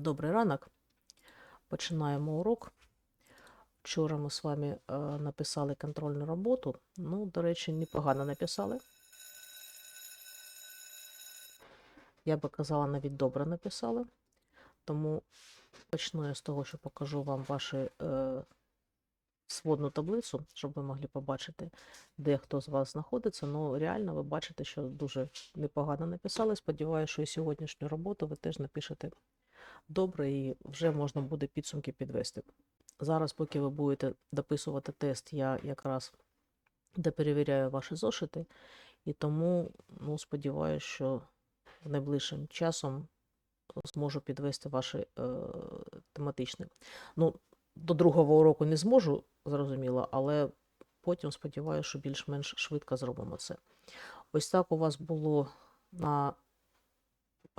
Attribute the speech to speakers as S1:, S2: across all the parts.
S1: Добрий ранок. Починаємо урок. Вчора ми з вами е, написали контрольну роботу. Ну, до речі, непогано написали. Я би казала, навіть добре написали. Тому почну я з того, що покажу вам вашу е, сводну таблицю, щоб ви могли побачити, де хто з вас знаходиться. Ну, реально ви бачите, що дуже непогано написали. Сподіваюся, що і сьогоднішню роботу ви теж напишете добре і вже можна буде підсумки підвести. Зараз, поки ви будете дописувати тест, я якраз доперевіряю ваші зошити, і тому ну, сподіваюся, що найближчим часом зможу підвести ваші е, тематичні. Ну, до другого уроку не зможу, зрозуміло, але потім сподіваюся, що більш-менш швидко зробимо це. Ось так у вас було на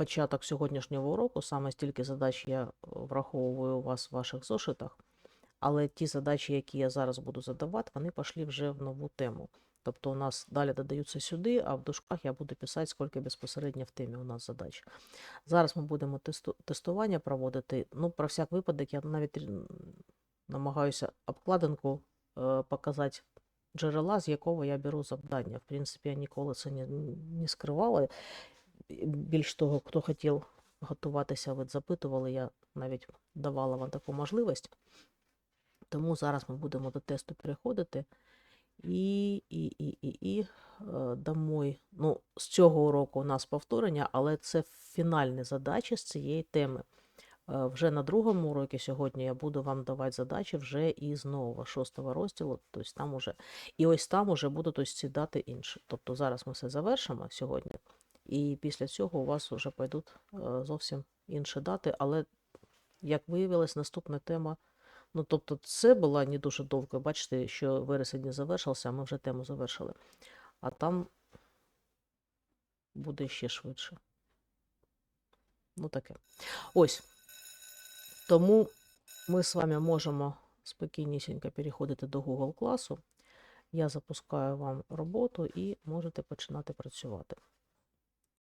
S1: початок сьогоднішнього уроку, саме стільки задач я враховую у вас в ваших зошитах, але ті задачі, які я зараз буду задавати, вони пішли вже в нову тему. Тобто у нас далі додаються сюди, а в дужках я буду писати, скільки безпосередньо в темі у нас задач. Зараз ми будемо тесту- тестування проводити. Ну, про всяк випадок, я навіть намагаюся обкладинку е, показати джерела, з якого я беру завдання. В принципі, я ніколи це не, не скривала. Більш того, хто хотів готуватися, ви запитували, я навіть давала вам таку можливість. Тому зараз ми будемо до тесту переходити. І, і, і, і, і е, домой. Ну, з цього уроку у нас повторення, але це фінальні задачі з цієї теми. Е, Вже на другому уроці сьогодні я буду вам давати задачі вже із нового шостого розділу. Тобто там уже, і ось там уже будуть ось ці дати інші. Тобто зараз ми все завершимо сьогодні, і після цього у вас вже пойдуть е, зовсім інші дати. Але, як виявилось, наступна тема. Ну, тобто, це була не дуже довго. Бачите, що вересень не завершився, а ми вже тему завершили. А там буде ще швидше. Ну, таке. Ось. Тому ми з вами можемо спокійнісінько переходити до Google класу. Я запускаю вам роботу і можете починати працювати.